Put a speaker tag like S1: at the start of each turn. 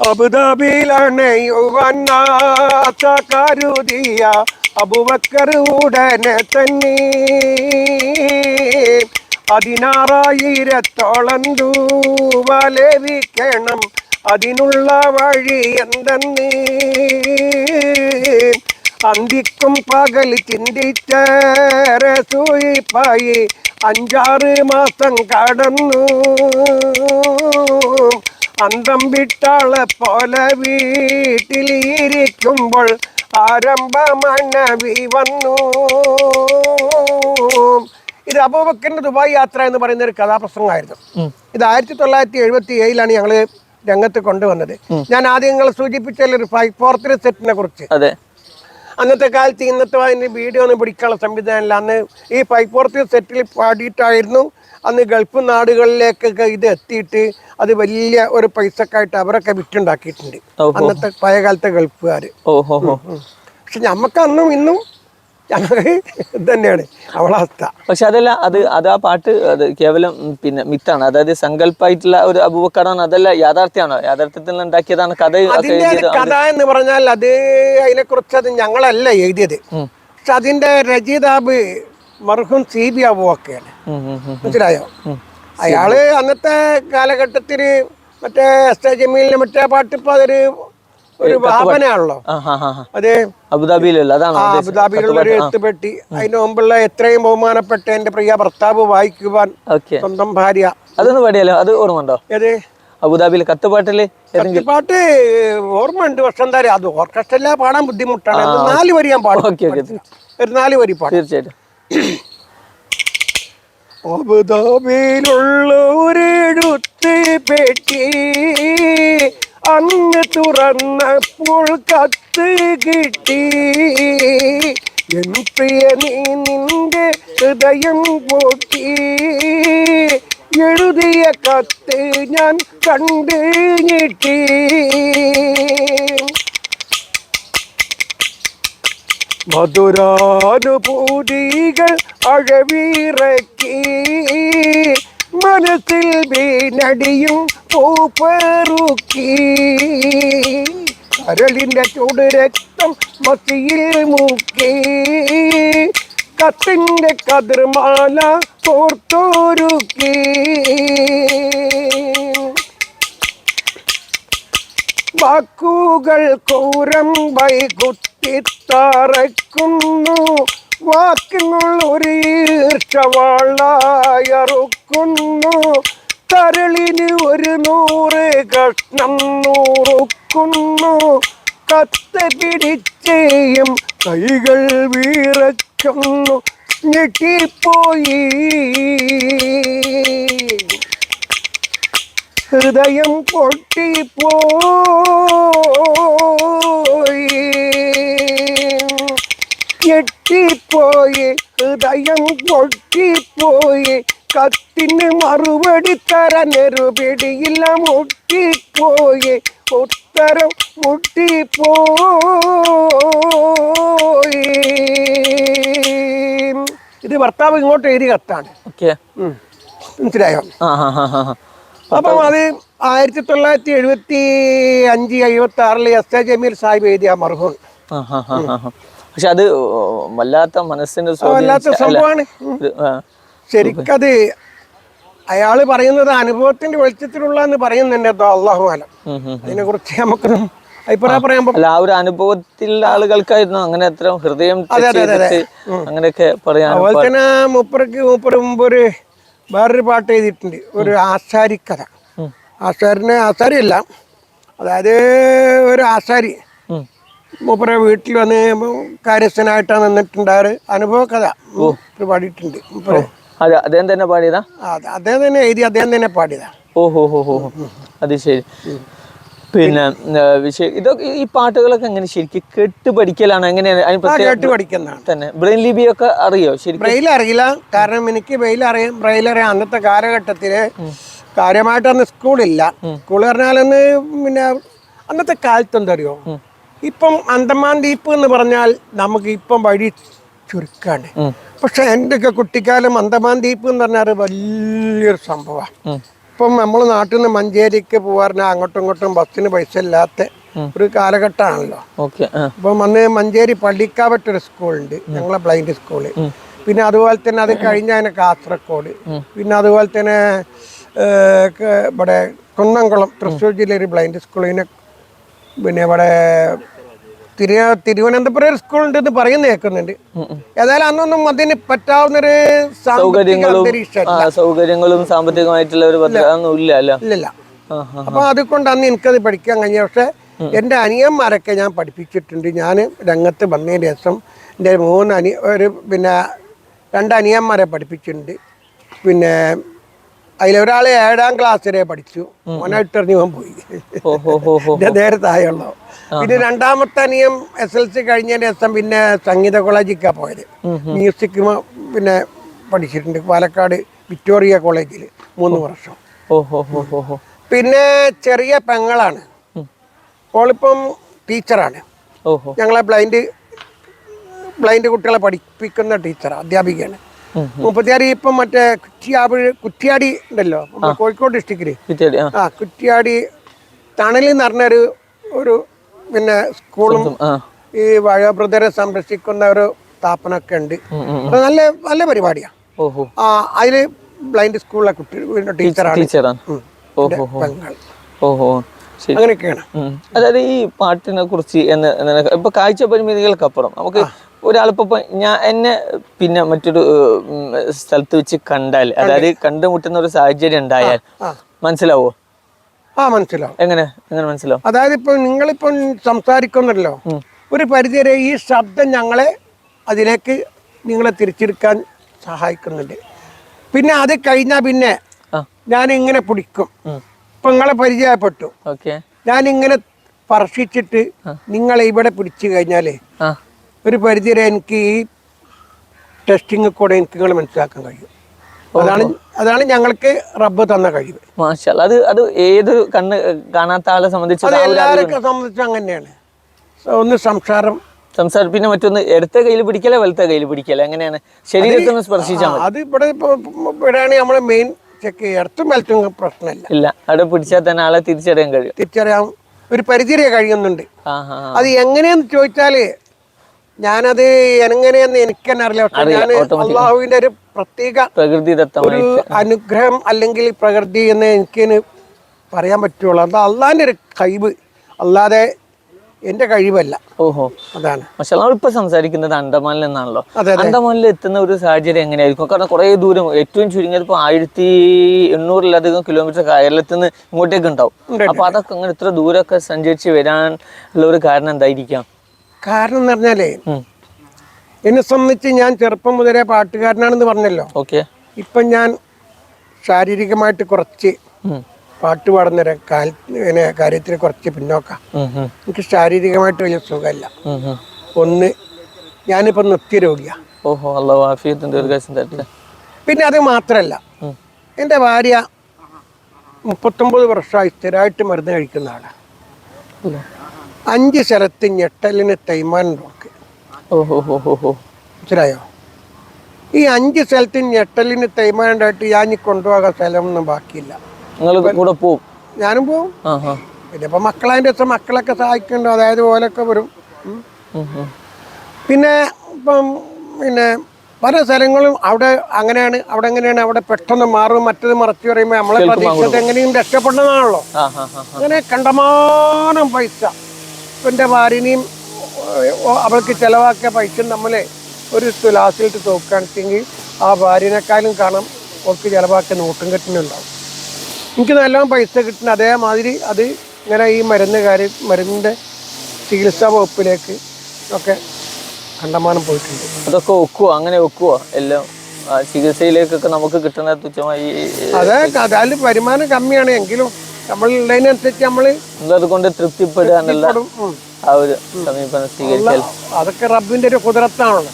S1: അബുദാബിയിലാണ് യുവന്നാത്ത കരുതിയ അബുബക്കർ ഉടനെ തന്നെ. പതിനാറായിരത്തോളം രൂപ ലഭിക്കണം അതിനുള്ള വഴി എന്തെന്ന്? അന്തിക്കും പകൽ ചിന്തിച്ചേറെ സൂയിപ്പായി അഞ്ചാറ് മാസം കടന്നു. അന്തം വിട്ടാളെ പോലെ വീട്ടിലിരിക്കുമ്പോൾ ആരംഭമണവി വന്നു. ഇത് അബൂബക്കറിന്റെ ദുബായ് യാത്ര എന്ന് പറയുന്ന ഒരു കഥാപ്രസംഗമായിരുന്നു. ഇത് ആയിരത്തി തൊള്ളായിരത്തി എഴുപത്തി ഏഴിലാണ് ഞങ്ങൾ രംഗത്ത് കൊണ്ടുവന്നത്. ഞാൻ ആദ്യം നിങ്ങൾ സൂചിപ്പിച്ച ഒരു ഫൈവ് ഫോർ ത്രീ സെറ്റിനെ കുറിച്ച്.
S2: അതെ.
S1: അന്നത്തെ കാലത്ത് ഇന്നത്തെ അതിന് വീഡിയോ ഒന്നും പിടിക്കാനുള്ള സംവിധാനമില്ല. അന്ന് ഈ ഫൈവ് ഫോർ ത്രീ സെറ്റിൽ പാടിയിട്ടായിരുന്നു. അന്ന് ഗൾഫ് നാടുകളിലേക്കൊക്കെ ഇത് എത്തിയിട്ട് അത് വലിയ ഒരു പൈസക്കായിട്ട് അവരൊക്കെ വിറ്റുണ്ടാക്കിയിട്ടുണ്ട്. അന്നത്തെ പഴയ കാലത്തെ ഗൾഫുകാർ പക്ഷെ നമുക്ക് അന്നും ഇന്നും ഞങ്ങൾക്ക് ഇത് തന്നെയാണ്. അവളവസ്ഥ
S2: പക്ഷെ അതല്ല അത് അത് ആ പാട്ട് അത് കേവലം പിന്നെ മിത്താണ്. അതായത് സങ്കല്പമായിട്ടുള്ള ഒരു അബൂബക്കറാണ് അതല്ല യാഥാർത്ഥ്യമാണോ? യാഥാർത്ഥ്യത്തിൽ ഉണ്ടാക്കിയതാണ് കഥ
S1: കഥ എന്ന് പറഞ്ഞാൽ അത് അതിനെക്കുറിച്ച് അത് ഞങ്ങളല്ല എഴുതിയത്. പക്ഷെ അതിന്റെ രചയിതാബ് മർഹും സി ബി അബുവൊക്കെയാണ്. മനസ്സിലായോ? അയാൾ അന്നത്തെ കാലഘട്ടത്തിൽ മറ്റേ എസ് എ ജമീലിന് മറ്റേ പാട്ട് ഇപ്പൊ അതൊരു ഒരു ഭാവനയാണല്ലോ അതെ
S2: അതാണോ
S1: അബുദാബിയിലുള്ള ഒരു എത്തുപെട്ടി അതിന് മുമ്പുള്ള എത്രയും ബഹുമാനപ്പെട്ട എന്റെ പ്രിയ ഭർത്താവ് വായിക്കുവാൻ സ്വന്തം ഭാര്യ.
S2: അതൊന്നും പാടിയല്ലോ അത് ഓർമ്മ ഉണ്ടോ
S1: ഏത്?
S2: അബുദാബിയിലെ കത്തുപാട്ടിൽ
S1: പാട്ട് ഓർമ്മ ഉണ്ട് പക്ഷെ എന്താ അത് ഓർക്കസ്ട്രല്ല പാടാൻ ബുദ്ധിമുട്ടാണ്. നാല് വരി ഞാൻ പാടും. ഒരു നാല് വരി പാടും.
S2: തീർച്ചയായിട്ടും.
S1: അബുദാബിയിലുള്ള ഒരിടുത്ത് പെട്ടി അന്ന് തുറന്നപ്പോൾ കത്ത് കിട്ടി. എൻ പ്രിയ നീ നിന്റെ ഹൃദയം പൊട്ടി എഴുതിയ കത്ത് ഞാൻ കണ്ടു ഞെട്ടി. മധുരാനുഭൂതികൾ അഴവിറക്കി. മനസ്സിൽ വീണടിയും പൂപ്പറുക്കി. കരളിന്റെ ചൂട് രക്തം മസിയിൽ മുക്കി. കത്തിന്റെ കതിർമാല കോർത്തോരുക്കി. വാക്കുകൾ കൂരം കുത്തിത്തറക്കുന്നു ഒരു ഈർച്ചവാളായറുക്കുന്നു തരളിന് ഒരു നൂറ് കഷ്ണം നൂറുക്കുന്നു. കത്ത് പിടിച്ചേയും കൈകൾ വീറക്കുന്നു ഞെട്ടിപ്പോയി. ഹൃദയം പൊട്ടിപ്പോയി. ഞെട്ടിപ്പോയി ഹൃദയം പൊട്ടിപ്പോയി കത്തിന് മറുപടി തരാനൊരു പിടിയില്ല മുട്ടിപ്പോയി ഉത്തരം മുട്ടിപ്പോയി ഇത് ഭർത്താവ് ഇങ്ങോട്ട് എഴുതി കത്താണ്. മനസ്സിലായോ. അപ്പം അത് ആയിരത്തി തൊള്ളായിരത്തി എഴുപത്തി അഞ്ച് എഴുപത്തി ആറിൽ എസ് എ ജമീൽ സാഹിബ് എഴുതിയ മർഹൂൺ
S2: ഹാ. പക്ഷെ അത് വല്ലാത്ത മനസ്സിന്റെ
S1: വല്ലാത്ത സംഭവമാണ്. ശരിക്കത് അയാൾ പറയുന്നത് അനുഭവത്തിന്റെ വെളിച്ചത്തിലുള്ള എന്ന് പറയുന്നുണ്ട് അള്ളാഹു അലം. അതിനെ കുറിച്ച് നമുക്കൊന്നും അഭിപ്രായം പറയാൻ
S2: അല്ല ആ ഒരു അനുഭവത്തിലുള്ള ആളുകൾക്കായിരുന്നു അങ്ങനെ അത്ര ഹൃദയം അങ്ങനെയൊക്കെ പറയാൻ
S1: അതുപോലെ തന്നെ മൂപ്പർക്ക് മൂപ്പർ മുമ്പ് ഒരു വേറൊരു പാട്ട് എഴുതിയിട്ടുണ്ട്. ഒരു ആശാരിക്കഥ. ആശാരിനെ ആശാരിയല്ല. അതായത് ഒരു ആശാരി. മൂപ്പരെ വീട്ടിൽ വന്ന് കാര്യസ്ഥനായിട്ടാണ് നിന്നിട്ടുണ്ടാറ് അനുഭവ കഥ. പാടിയിട്ടുണ്ട്.
S2: അതെ അദ്ദേഹം തന്നെ പാടിയതാ?
S1: അദ്ദേഹം തന്നെ എഴുതി അദ്ദേഹം തന്നെ പാടിയതാ.
S2: ഓഹോ ഹോ. അത് ശരി. പിന്നെ വിഷയം ഇതൊക്കെ ഈ പാട്ടുകളൊക്കെ എങ്ങനെ ശരിക്കും കേട്ട് പഠിക്കലാണ്? എങ്ങനെയാണ്? പ്രത്യേക
S1: പഠിക്കുന്നതാണ്.
S2: തന്നെ. ബ്രെയിൻ ലിപിയൊക്കെ അറിയോ? ശരിക്കും?
S1: ബ്രെയിൽ അറിയില്ല. കാരണം എനിക്ക് ബ്രെയിൽ അറിയാം ബ്രെയിൽ അറിയാം. അന്നത്തെ കാലഘട്ടത്തിൽ കാര്യമായിട്ട് അന്ന് സ്കൂളില്ല. സ്കൂൾ പറഞ്ഞാലന്ന് പിന്നെ അന്നത്തെ കാലത്ത് എന്താ അറിയോ ഇപ്പം അന്തമാൻ ദ്വീപ് എന്ന് പറഞ്ഞാൽ നമുക്ക് ഇപ്പം വഴി ചുരുക്കാണ്. പക്ഷെ എന്റെ ഒക്കെ കുട്ടിക്കാലം അന്തമാൻ ദ്വീപ് എന്ന് പറഞ്ഞാൽ വലിയൊരു സംഭവമാണ്. ഇപ്പം നമ്മൾ നാട്ടിൽ നിന്ന് മഞ്ചേരിക്ക് പോകാറിന് അങ്ങോട്ടും ഇങ്ങോട്ടും ബസ്സിന് പൈസ ഇല്ലാത്ത ഒരു കാലഘട്ടമാണല്ലോ. അപ്പം അന്ന് മഞ്ചേരി പള്ളിക്കാവട്ടൊരു സ്കൂളുണ്ട് ഞങ്ങളെ ബ്ലൈൻഡ് സ്കൂൾ. പിന്നെ അതുപോലെ തന്നെ അത് കഴിഞ്ഞ അതിനെ കാസർഗോഡ്. പിന്നെ അതുപോലെ തന്നെ ഇവിടെ കുന്നംകുളം തൃശ്ശൂർ ജില്ലയിൽ ബ്ലൈൻഡ് സ്കൂൾ പിന്നെ ഇവിടെ തിരു തിരുവനന്തപുരം ഒരു സ്കൂൾ ഉണ്ടെന്ന് പറയുന്ന കേൾക്കുന്നുണ്ട്. ഏതായാലും അന്നൊന്നും അതിന് പറ്റാവുന്നൊരു
S2: സൗകര്യങ്ങളും സാമ്പത്തികമായിട്ടുള്ള ഒരു ഇല്ല.
S1: ഇല്ലില്ല. അപ്പൊ അതുകൊണ്ട് അന്ന് എനിക്കത് പഠിക്കാൻ കഴിഞ്ഞ. പക്ഷെ എന്റെ അനിയന്മാരൊക്കെ ഞാൻ പഠിപ്പിച്ചിട്ടുണ്ട്. ഞാൻ രംഗത്ത് വന്നതിന് ശേഷം എന്റെ മൂന്ന് അനിയ ഒരു പിന്നെ രണ്ട് അനിയന്മാരെ പഠിപ്പിച്ചിട്ടുണ്ട്. പിന്നെ അതിലൊരാൾ ഏഴാം ക്ലാസ് വരെ പഠിച്ചു. മോനായിട്ടെറിഞ്ഞ് പോകാൻ പോയി. നേരെ താഴെയുള്ളൂ പിന്നെ രണ്ടാമത്തെ അനിയം എസ് എൽ സി കഴിഞ്ഞതിന് ശേഷം പിന്നെ സംഗീത കോളേജിക്കാ പോയത്. മ്യൂസിക് പിന്നെ പഠിച്ചിട്ടുണ്ട്. പാലക്കാട് വിക്ടോറിയ കോളേജിൽ മൂന്ന് വർഷം. പിന്നെ ചെറിയ പെങ്ങളാണ്. ഓളിപ്പം ടീച്ചറാണ്. ഞങ്ങളെ ബ്ലൈൻഡ് ബ്ലൈൻഡ് കുട്ടികളെ പഠിപ്പിക്കുന്ന ടീച്ചറാണ് അധ്യാപികയാണ്. മുപ്പത്തിയാറ് ഇപ്പം മറ്റേ കുറ്റിയാപുഴ കുറ്റിയാടി ഉണ്ടല്ലോ കോഴിക്കോട് ഡിസ്ട്രിക്റ്റിൽ
S2: ആ.
S1: കുറ്റിയാടി തണലിൽ എന്ന് പറഞ്ഞ ഒരു പിന്നെ സ്കൂളും ഈ ബ്രദറെ സംരക്ഷിക്കുന്ന ഒരു സ്ഥാപനമൊക്കെ ഉണ്ട്. നല്ല നല്ല പരിപാടിയാ.
S2: ഓഹോ.
S1: ആ അതിൽ ബ്ലൈൻഡ് സ്കൂളിലെ കുട്ടി ടീച്ചറാണ്.
S2: ഓഹോ
S1: അങ്ങനെയൊക്കെയാണ്.
S2: അതായത് ഈ പാട്ടിനെ കുറിച്ച് ഇപ്പൊ കാഴ്ച പരിമിതികൾക്കപ്പുറം നമുക്ക് ഒരാളിപ്പോ ഞാൻ എന്നെ പിന്നെ മറ്റൊരു സ്ഥലത്ത് വെച്ച് കണ്ടാൽ അതായത് കണ്ടുമുട്ടുന്ന ഒരു സാഹചര്യം ഉണ്ടായാൽ. മനസ്സിലാവോ?
S1: ആ മനസ്സിലാവും.
S2: എങ്ങനെ? എങ്ങനെ മനസ്സിലാവും?
S1: അതായത് ഇപ്പൊ നിങ്ങളിപ്പം സംസാരിക്കുന്നല്ലോ ഒരു പരിധിവരെ ഈ ശബ്ദം ഞങ്ങളെ അതിലേക്ക് നിങ്ങളെ തിരിച്ചെടുക്കാൻ സഹായിക്കുന്നുണ്ട്. പിന്നെ അത് കഴിഞ്ഞാൽ പിന്നെ ഞാൻ ഇങ്ങനെ പിടിക്കും. ഇപ്പൊ നിങ്ങളെ പരിചയപ്പെട്ടു. ഞാൻ ഇങ്ങനെ സ്പർശിച്ചിട്ട് നിങ്ങളെ ഇവിടെ പിടിച്ചു കഴിഞ്ഞാലേ
S2: ആ
S1: പരിധി വരെ എനിക്ക് ഈ ടെസ്റ്റിംഗ് കൂടെ എനിക്ക് നിങ്ങൾ മനസ്സിലാക്കാൻ കഴിയും. അതാണ് അതാണ് ഞങ്ങൾക്ക് റബ്ബ് തന്ന കഴിവ്.
S2: മാഷാ അത് അത് ഏത് കണ്ണ് കാണാത്ത ആളെ സംബന്ധിച്ച്
S1: അത് സംബന്ധിച്ച് അങ്ങനെയാണ്. ഒന്ന് സംസാരം.
S2: സംസാരം പിന്നെ മറ്റൊന്ന് ഇടത്തെ കയ്യിൽ പിടിക്കല വലത്തെ കയ്യിൽ പിടിക്കല എങ്ങനെയാണ്? ശരീരത്തിൽ സ്പർശിച്ചാൽ മതി.
S1: അത് ഇവിടെ ഇവിടെയാണ് നമ്മളെ മെയിൻ ചെക്ക് ഇടത്തും വലത്തും പ്രശ്നമില്ല.
S2: ഇല്ല അവിടെ പിടിച്ചാൽ തന്നെ ആളെ തിരിച്ചറിയാൻ കഴിയും.
S1: തിരിച്ചറിയാൻ ഒരു പരിചയം കഴിയുന്നുണ്ട്. അത് എങ്ങനെയെന്ന് ചോദിച്ചാൽ ഞാനത് എങ്ങനെയെന്ന് എനിക്ക് തന്നെ അറിയില്ല. പക്ഷെ ഞാൻ അള്ളാഹുവിന്റെ ഒരു പ്രത്യേക ഒരു അനുഗ്രഹം അല്ലെങ്കിൽ പ്രകൃതി എന്ന് എനിക്ക് പറയാൻ പറ്റുള്ളൂ. അത് അള്ളാഹിന്റെ ഒരു കഴിവ്. അല്ലാതെ എന്റെ കഴിവല്ല.
S2: ഓഹോ.
S1: അതാണ്.
S2: പക്ഷെ നമ്മളിപ്പോ സംസാരിക്കുന്നത് അണ്ടമാനിൽ നിന്നാണല്ലോ. അണ്ടമാനിൽ എത്തുന്ന ഒരു സാഹചര്യം എങ്ങനെയായിരിക്കും? കാരണം കുറെ ദൂരം ഏറ്റവും ചുരുങ്ങിയത് ഇപ്പൊ ആയിരത്തി എണ്ണൂറിലധികം കിലോമീറ്റർ കേരളത്തിൽ നിന്ന് ഇങ്ങോട്ടേക്ക് ഉണ്ടാവും. അപ്പൊ അതൊക്കെ അങ്ങനെ ഇത്ര ദൂരമൊക്കെ സഞ്ചരിച്ച് വരാനുള്ള ഉള്ള ഒരു കാരണം എന്തായിരിക്കാം?
S1: കാരണം എന്ന് പറഞ്ഞാലേ എന്നെ സംബന്ധിച്ച് ഞാൻ ചെറുപ്പം മുതലേ പാട്ടുകാരനാണെന്ന് പറഞ്ഞല്ലോ.
S2: ഓക്കെ.
S1: ഇപ്പം ഞാൻ ശാരീരികമായിട്ട് കുറച്ച് പാട്ട് പാടുന്ന കാല കാര്യത്തിൽ കുറച്ച് പിന്നോക്കാം. എനിക്ക് ശാരീരികമായിട്ട് വലിയ സുഖമല്ല. ഒന്ന് ഞാനിപ്പോൾ നിത്യരോഗിയാണ്
S2: ഓഹോ തരട്ടെ.
S1: പിന്നെ അത് മാത്രല്ല
S2: എന്റെ
S1: എന്റെ ഭാര്യ മുപ്പത്തൊമ്പത് വർഷമായി സ്ഥിരമായിട്ട് മരുന്ന് കഴിക്കുന്ന ആളാണ് അഞ്ച് സ്ഥലത്ത് ഞെട്ടലിന്
S2: ഹോ
S1: മനസ്സിലായോ? ഈ അഞ്ച് സ്ഥലത്ത് ഞെട്ടലിന് തൈമാൻ ഉണ്ടായിട്ട് ഞാൻ കൊണ്ടുപോകാൻ സ്ഥലമൊന്നും ബാക്കിയില്ല.
S2: കൂടെ പോവും?
S1: ഞാനും പോവും. പിന്നെ ഇപ്പം മക്കളതിന്റെ ദിവസം മക്കളൊക്കെ സഹായിക്കണ്ടോ? അതായത് ഓലൊക്കെ വരും. പിന്നെ ഇപ്പം പിന്നെ പല സ്ഥലങ്ങളും അവിടെ അങ്ങനെയാണ് അവിടെ എങ്ങനെയാണ് അവിടെ പെട്ടെന്ന് മാറും. മറ്റത് മറച്ചു പറയുമ്പോൾ നമ്മളെ പ്രതീക്ഷത്ത് എങ്ങനെയും രക്ഷപ്പെടുന്നതാണല്ലോ. അങ്ങനെ കണ്ടമാനം പൈസ. എന്റെ ഭാര്യനെയും അവൾക്ക് ചിലവാക്കിയ പൈസ നമ്മൾ ഒരു തുലാസിലിട്ട് തോക്കുകയാണെങ്കിൽ ആ ഭാര്യനെക്കാളും കാണാം അവൾക്ക് ചിലവാക്കിയ നോട്ടും കെട്ടിനുണ്ടാവും എനിക്ക് നല്ലോണം പൈസ കിട്ടുന്ന അതേമാതിരി അത് ഇങ്ങനെ ഈ മരുന്ന് കാര്യം മരുന്നിന്റെ ചികിത്സാ വകുപ്പിലേക്ക് ഒക്കെ കണ്ടമാനം പോയിട്ടുണ്ട്.
S2: അതൊക്കെ ഒക്കുവോ? അങ്ങനെ ഒക്കുവോ? എല്ലാം ചികിത്സയിലേക്കൊക്കെ നമുക്ക് കിട്ടുന്ന തുച്ഛമായി
S1: അതെ അതിൽ വരുമാനം കമ്മിയാണ്. എങ്കിലും നമ്മൾ
S2: അതുകൊണ്ട് തൃപ്തിപ്പെടുക എന്നുള്ള ആ ഒരു സമീപനം സ്വീകരിച്ചാൽ
S1: അതൊക്കെ റബ്ബിന്റെ ഒരു കുതിരത്താണല്ലോ.